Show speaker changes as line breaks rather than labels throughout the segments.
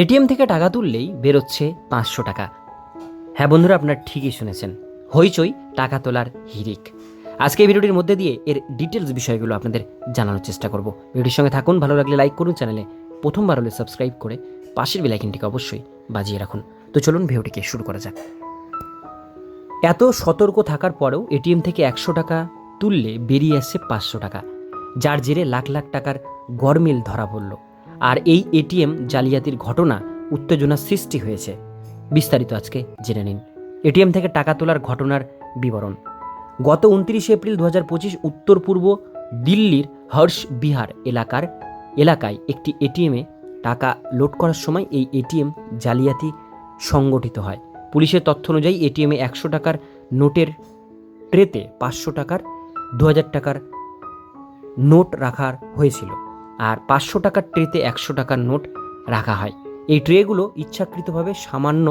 ATM থেকে টাকা তুললেই বেরোচ্ছে পাঁচশো টাকা। হ্যাঁ বন্ধুরা, আপনার ঠিকই শুনেছেন। হইচই, টাকা তোলার হিরিক। আজকে ভিডিওটির মধ্যে দিয়ে এর ডিটেলস বিষয়গুলো আপনাদের জানানোর চেষ্টা করব। ভিডিওর সঙ্গে থাকুন, ভালো লাগলে লাইক করুন চ্যানেলে। প্রথমবার হলে সাবস্ক্রাইব করে পাশের বেলাইকিনটিকে অবশ্যই বাজিয়ে রাখুন। তো চলুন ভিডিওটিকে শুরু করা যাক। এত সতর্ক থাকার পরেও এটিএম থেকে একশো টাকা তুললে বেরিয়ে আসছে পাঁচশো টাকা। যার জেরে লাখ লাখ টাকার গরমিল ধরা পড়ল। আর এই এটিএম জালিয়াতির ঘটনা উত্তেজনার সৃষ্টি হয়েছে। বিস্তারিত আজকে জেনে নিন। এটিএম থেকে টাকা তোলার ঘটনার বিবরণ। গত উনত্রিশে এপ্রিল দু হাজার পঁচিশ উত্তর পূর্ব দিল্লির হর্ষ বিহার এলাকার এলাকায় একটি এটিএমে টাকা লোড করার সময় এই এটিএম জালিয়াতি সংগঠিত হয়। পুলিশের তথ্য অনুযায়ী এটিএমে একশো টাকার নোটের ট্রেতে পাঁচশো টাকার, দু হাজার টাকার নোট রাখার হয়েছিল। আর পাঁচশো টাকার ট্রেতে একশো টাকার নোট রাখা হয়। এই ট্রেগুলো ইচ্ছাকৃতভাবে সামান্য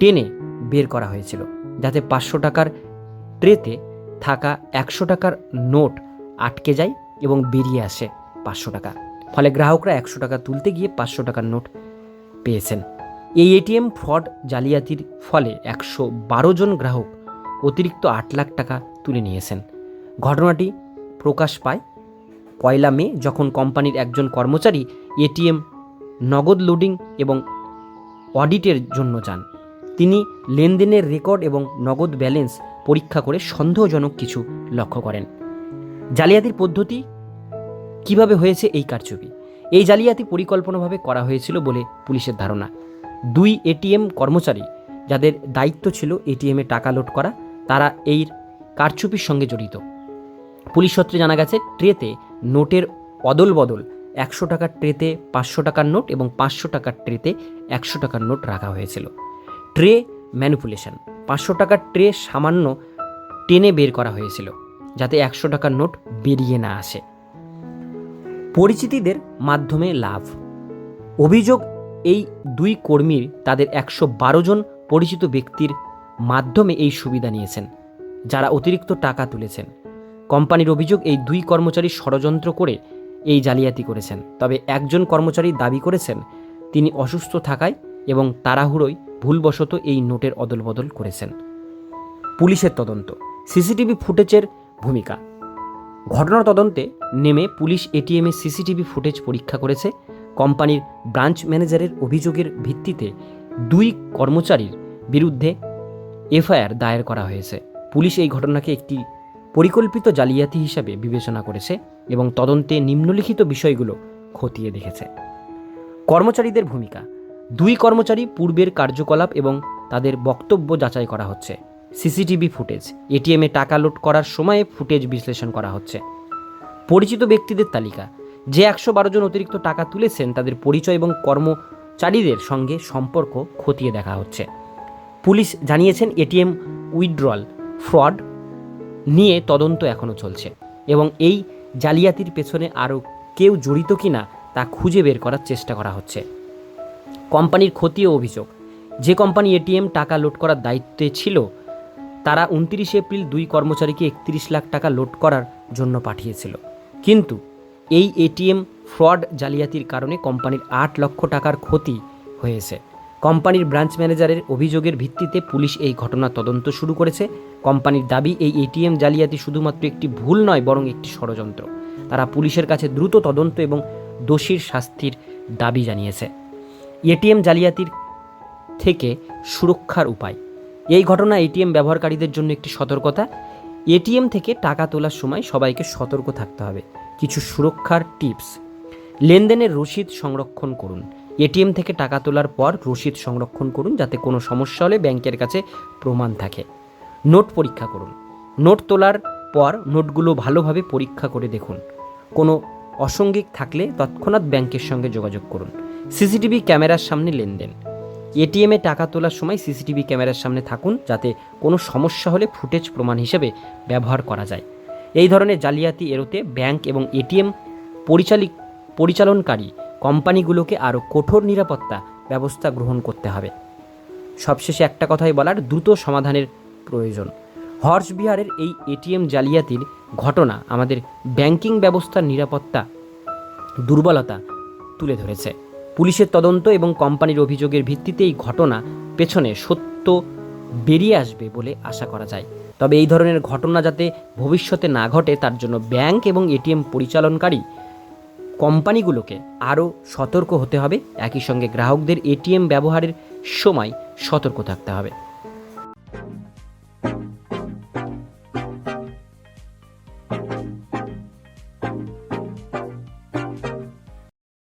টেনে বের করা হয়েছিল, যাতে পাঁচশো টাকার ট্রেতে থাকা একশো টাকার নোট আটকে যায় এবং বেরিয়ে আসে পাঁচশো টাকা। ফলে গ্রাহকরা একশো টাকা তুলতে গিয়ে পাঁচশো টাকার নোট পেয়েছেন। এই এটিএম ফ্রড জালিয়াতির ফলে একশো বারো জন গ্রাহক অতিরিক্ত আট লাখ টাকা তুলে নিয়েছেন। ঘটনাটি প্রকাশ পায় পয়লা মে যখন কোম্পানির একজন কর্মচারী এটিএম, নগদ লোডিং এবং অডিটের জন্য যান। তিনি লেনদেনের রেকর্ড এবং নগদ ব্যালেন্স পরীক্ষা করে সন্দেহজনক কিছু লক্ষ্য করেন। জালিয়াতির পদ্ধতি, কীভাবে হয়েছে এই কারচুপি? এই জালিয়াতি পরিকল্পনাভাবে করা হয়েছিল বলে পুলিশের ধারণা। দুই এটিএম কর্মচারী যাদের দায়িত্ব ছিল এটিএমে টাকা লোড করা, তারা এই কারচুপির সঙ্গে জড়িত। পুলিশ সূত্রে জানা গেছে ট্রেতে নোটের অদল বদল একশো টাকার ট্রেতে পাঁচশো টাকার নোট এবং পাঁচশো টাকার ট্রেতে একশো টাকার নোট রাখা হয়েছিল। ট্রে ম্যানিপুলেশন, পাঁচশো টাকার ট্রে সামান্য টেনে বের করা হয়েছিল যাতে একশো টাকার নোট বেরিয়ে না আসে। পরিচিতিদের মাধ্যমে লাভ। অভিযোগ, এই দুই কর্মীর তাদের একশো বারো জন পরিচিত ব্যক্তির মাধ্যমে এই সুবিধা নিয়েছেন, যারা অতিরিক্ত টাকা তুলেছেন। কোম্পানির অভিযোগ এই দুই কর্মচারী ষড়যন্ত্র করে এই জালিয়াতি করেছেন। তবে একজন কর্মচারী দাবি করেছেন, তিনি অসুস্থ থাকায় এবং তাড়াহুড়োয় ভুলবশত এই নোটের অদলবদল করেছেন। পুলিশের তদন্ত। সিসিটিভি ফুটেজের ভূমিকা। ঘটনার তদন্তে নেমে পুলিশ এটিএমে সিসিটিভি ফুটেজ পরীক্ষা করেছে। কোম্পানির ব্রাঞ্চ ম্যানেজারের অভিযোগের ভিত্তিতে দুই কর্মচারীর বিরুদ্ধে এফআইআর দায়ের করা হয়েছে। পুলিশ এই ঘটনাকে একটি পরিকল্পিত জালিয়াতি হিসাবে বিবেচনা করেছে এবং তদন্তে নিম্নলিখিত বিষয়গুলো খতিয়ে দেখেছে। কর্মচারীদের ভূমিকা। দুই কর্মচারী পূর্বের কার্যকলাপ এবং তাদের বক্তব্য যাচাই করা হচ্ছে। CCTV footage. এটিএমে টাকা লোড করার সময়ে ফুটেজ বিশ্লেষণ করা হচ্ছে। পরিচিত ব্যক্তিদের তালিকা। যে একশো বারো জন অতিরিক্ত টাকা তুলেছেন, তাদের পরিচয় এবং কর্মচারীদের সঙ্গে সম্পর্ক খতিয়ে দেখা হচ্ছে। পুলিশ জানিয়েছেন, এটিএম উইথড্রল ফ্রড নিয়ে তদন্ত এখনও চলছে। এবং এই জালিয়াতির পেছনে আরও কেউ জড়িত কিনা তা খুঁজে বের করার চেষ্টা করা হচ্ছে। কোম্পানির ক্ষতি ও অভিযোগ। যে কোম্পানি এটিএম টাকা লোড করার দায়িত্বে ছিল, তারা উনত্রিশে এপ্রিল দুই কর্মচারীকে একত্রিশ লাখ টাকা লোড করার জন্য পাঠিয়েছিল। কিন্তু এই এটিএম ফ্রড জালিয়াতির কারণে কোম্পানির আট লক্ষ টাকার ক্ষতি হয়েছে। কোম্পানির ব্রাঞ্চ ম্যানেজারের অভিযোগের ভিত্তিতে পুলিশ এই ঘটনার তদন্ত শুরু করেছে। কোম্পানির দাবি, এই এটিএম জালিয়াতি শুধুমাত্র একটি ভুল নয়, বরং একটি ষড়যন্ত্র। তারা পুলিশের কাছে দ্রুত তদন্ত এবং দোষীর শাস্তির দাবি জানিয়েছে। এটিএম জালিয়াতির থেকে সুরক্ষার উপায়। এই ঘটনা এটিএম ব্যবহারকারীদের জন্য একটি সতর্কতা। এটিএম থেকে টাকা তোলার সময় সবাইকে সতর্ক থাকতে হবে। কিছু সুরক্ষার টিপস। লেনদেনের রসিদ সংরক্ষণ করুন। এটিএম থেকে টাকা তোলার পর রসিদ সংরক্ষণ করুন যাতে কোনো সমস্যা হলে ব্যাংকের কাছে প্রমাণ থাকে। নোট পরীক্ষা করুন। নোট তোলার পর নোটগুলো ভালোভাবে পরীক্ষা করে দেখুন। কোনো অসঙ্গিক থাকলে তৎক্ষণাৎ ব্যাংকের সঙ্গে যোগাযোগ করুন। সিসিটিভি ক্যামেরার সামনে লেনদেন। এটিএমে টাকা তোলার সময় সিসিটিভি ক্যামেরার সামনে থাকুন যাতে কোনো সমস্যা হলে ফুটেজ প্রমাণ হিসেবে ব্যবহার করা যায়। এই ধরনের জালিয়াতি এড়োতে ব্যাংক এবং এটিএম পরিচালিক পরিচালনকারী কোম্পানিগুলোকে আরও কঠোর নিরাপত্তা ব্যবস্থা গ্রহণ করতে হবে। সবশেষে একটা কথাই বলার, দ্রুত সমাধানের প্রয়োজন। হর্ষবিহারের এই এটিএম জালিয়াতির ঘটনা আমাদের ব্যাংকিং ব্যবস্থার নিরাপত্তা, দুর্বলতা তুলে ধরেছে। পুলিশের তদন্ত এবং কোম্পানির অভিযোগের ভিত্তিতে এই ঘটনা পেছনে সত্য বেরিয়ে আসবে বলে আশা করা যায়। তবে এই ধরনের ঘটনা যাতে ভবিষ্যতে না ঘটে, তার জন্য ব্যাংক এবং এটিএম পরিচালনকারী কোম্পানিগুলোকে আরও সতর্ক হতে হবে। একই সঙ্গে গ্রাহকদের এটিএম ব্যবহারের সময় সতর্ক থাকতে হবে।